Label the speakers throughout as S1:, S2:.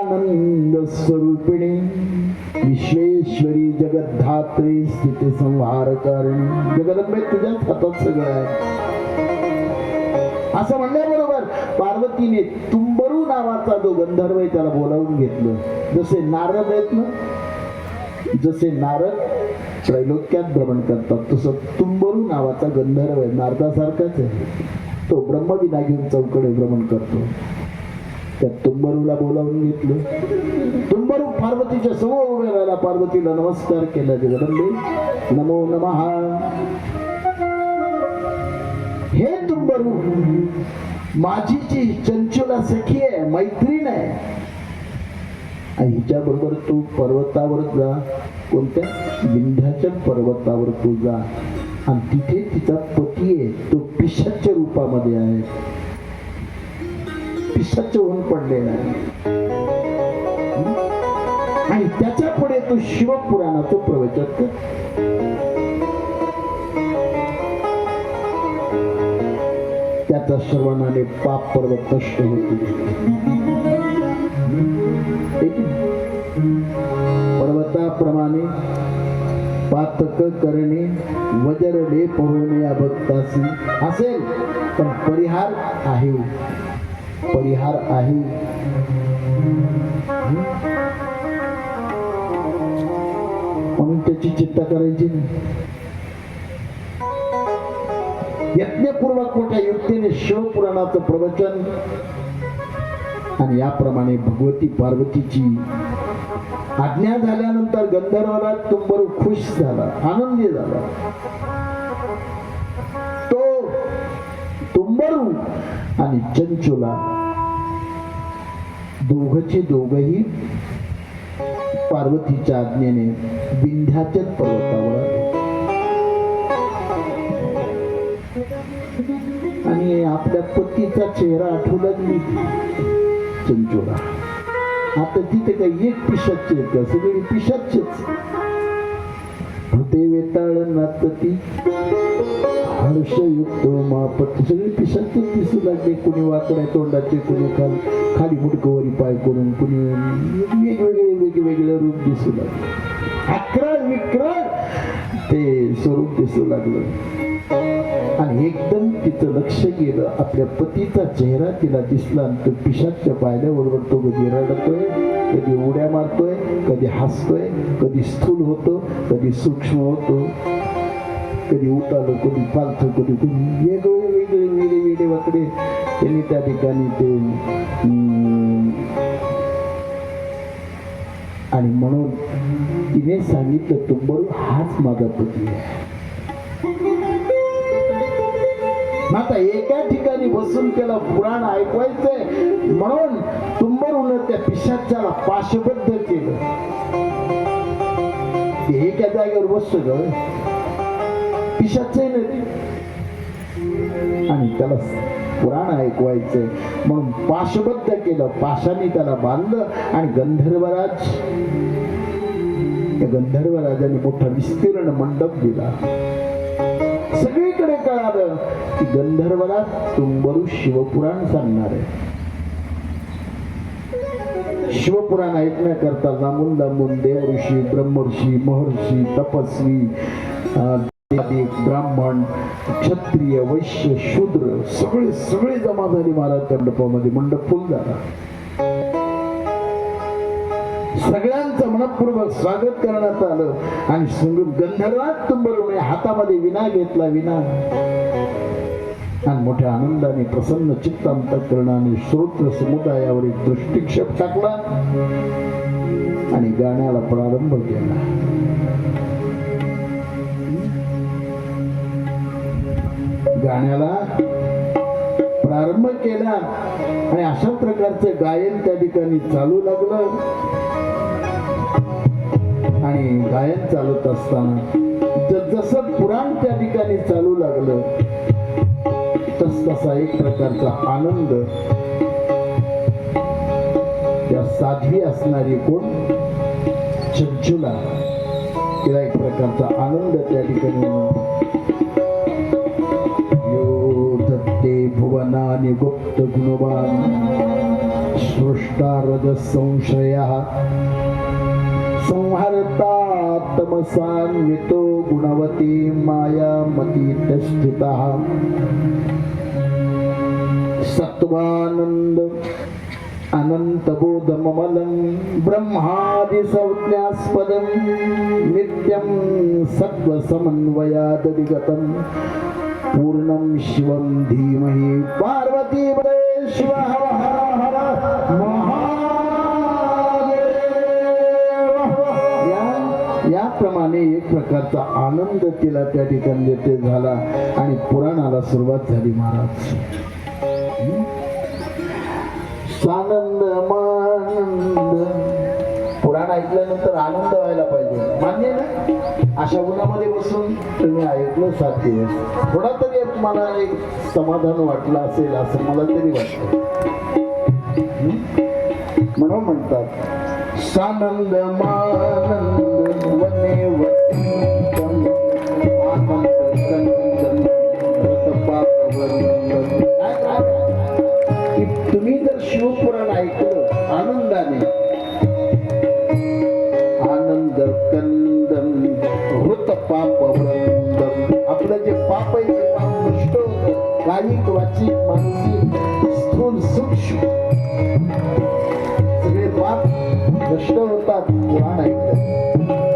S1: सच्चिदानंद स्वरूपिणी विश्वेश्वरी जगद्धात्री स्थिती संहार करणे जगदंबे तुझ्याच हातात सगळं आहे. असं म्हणल्याबरोबर पार्वतीने तुंबरू नावाचा जो गंधर्व आहे त्याला बोलावून घेतलं. जसे नारद आहेत ना जसे नारद त्रैलोक्यात भ्रमण करतात तसं तुंबरू नावाचा गंधर्व आहे. नारदासारखाच आहे. तो ब्रह्मविना घेऊन चौकडे भ्रमण करतो. त्या तुंबरूला बोलावून घेतलं. तुंबरू पार्वतीच्या समोर उभे राहिला. पार्वतीला नमस्कार केला. जगदंबे नमो नमहा हे तुंबरू माझी जी चंचुला सखी आहे मैत्रीण आहे. आणि हिच्या बरोबर तू पर्वतावर जा. कोणत्या? विंध्याच्या पर्वतावर तू जा. आणि तिथे तिचा पती आहे. तो पिशाच्या रूपामध्ये आहे. पिशाच होऊन पडलेला आहे आणि त्याच्या पुढे तू शिवपुराणाचं प्रवचन कर त्याच्या श्रवणाने पाप पर्वत नष्ट होतील पर्वताप्रमाणे पातक करणे वजरले पोहणे या भक्तासी. असेल पण परिहार आहे. परिहार आहे. म्हणून त्याची चिंता करायची यज्ञपूर्वक मोठ्या युक्तीने शिवपुराणाचं प्रवचन आणि याप्रमाणे भगवती पार्वतीची आज्ञा झाल्यानंतर गंधर्वाला तुंबरू खुश झाला आनंदी झाला. तो तुंबरू आणि चंचुला दोघचे दोघही पार्वतीच्या आज्ञेने विंध्याच्या पर्वतावर आणि आपल्या पतीचा चेहरा आठवू लागली चंचोला आता तिथे काही एक पिशाचे आहेत का सगळी पिशाचेच. भूते वेताळ नातती. हर्षयुक्त मापत सगळे पिशाचे दिसू लागले. कुणी वाकड्या तोंडाचे कुणी खाल खाली मुडकवरी पाय करून कुणी वेगवेगळे वेगवेगळे रूप दिसू लागले. अकरा विक्रार ते स्वरूप दिसू लागलं. आणि एकदम तिचं लक्ष गेलं. आपल्या पतीचा चेहरा तिला दिसला आणि तो पिशाच्या पाहिल्याबरोबर तो कधी रडतोय कधी उड्या मारतोय कधी हसतोय कधी स्थूल होतो कधी सूक्ष्म होतो. कधी उतालो कधी पालथं कधी कधी वेगळे वेगळे वेगळे वेगळे वाकडे त्यांनी त्या ठिकाणी ते आणि म्हणून तिने सांगितलं तुंबरू हाच माझा पती आहे आता एका ठिकाणी बसून त्याला पुराण ऐकवायचंय म्हणून तुंबरून त्या पिशाच्याला पाशबद्ध केलं ते एका जागेवर बसतो ग पिशाच आणि त्याला पुराण ऐकवायचंय म्हणून पाशबद्ध केलं. पाशाने त्याला बांधलं आणि गंधर्वराज त्या गंधर्वराजाने मोठा विस्तीर्ण मंडप दिला. सगळीकडे कळालं की गंधर्वराज तुंबरू शिवपुराण सांगणार. आहे शिवपुराण ऐकण्याकरता लांबून लांबून देव ऋषी ब्रह्मर्षी महर्षी तपस्वी ब्राह्मण क्षत्रिय वैश्य शूद्र सगळे सगळे जमा झाले महाराज त्या मंडपामध्ये मंडप फुल झाला. सगळ्यांचं मनपूर्वक स्वागत करण्यात आलं आणि संगीत गंधर्वात तुंबरवणे हातामध्ये विना घेतला विना. आणि मोठ्या आनंदाने प्रसन्न चित्त अंतकरणाने श्रोत्र समुदायावर एक दृष्टिक्षेप टाकला आणि गाण्याला प्रारंभ केला. गाण्याला प्रारंभ केला आणि अशा प्रकारचं गायन त्या ठिकाणी चालू लागलं. आणि गायन चालत असताना ज- जसं पुराण त्या ठिकाणी चालू लागलं तस तसा एक प्रकारचा आनंद त्या साध्वी असणारी कोण? चंचुला. तिला एक प्रकारचा आनंद त्या ठिकाणी भुवनानि गुप्तगुणवान् सृष्टारद संहर्तात्मसान्वितो गुणवती मायामती सत्त्वानन्द अनन्तबोधममलं ब्रह्मादिसंज्ञास्पदं नित्यं सत्त्वसमन्वयादधिगतम्। पूर्णं शिवं धीमहि। पार्वती शिव हर हर हर। याप्रमाणे एक प्रकारचा आनंद तिला त्या ठिकाणी देते झाला आणि पुराणाला सुरुवात झाली महाराज. सानंद ऐकल्यानंतर आनंद व्हायला पाहिजे. मान्य ना? अशा गुणामध्ये बसून तुम्ही ऐकलो सात दिवस. थोडा तरी तुम्हाला एक समाधान वाटलं असेल असं मला तरी वाटत. म्हणून म्हणतात सानंद मानंद वने पाप आपलं जे पाप आहे ते पाप नष्ट होतं. कायिक वाचिक मानसिक स्थूल सूक्ष्म. सगळे पाप नष्ट होतात पुराण ऐकलं.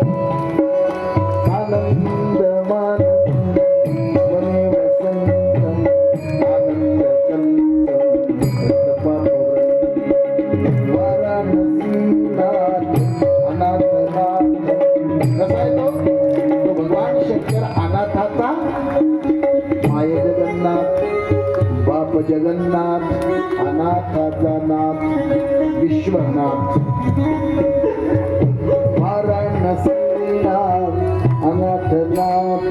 S1: शंकर अनाथाचा माय जगन्नाथ बाप जगन्नाथ अनाथाचा नाथ विश्वनाथ वाराणसीनाथ अनाथनाथ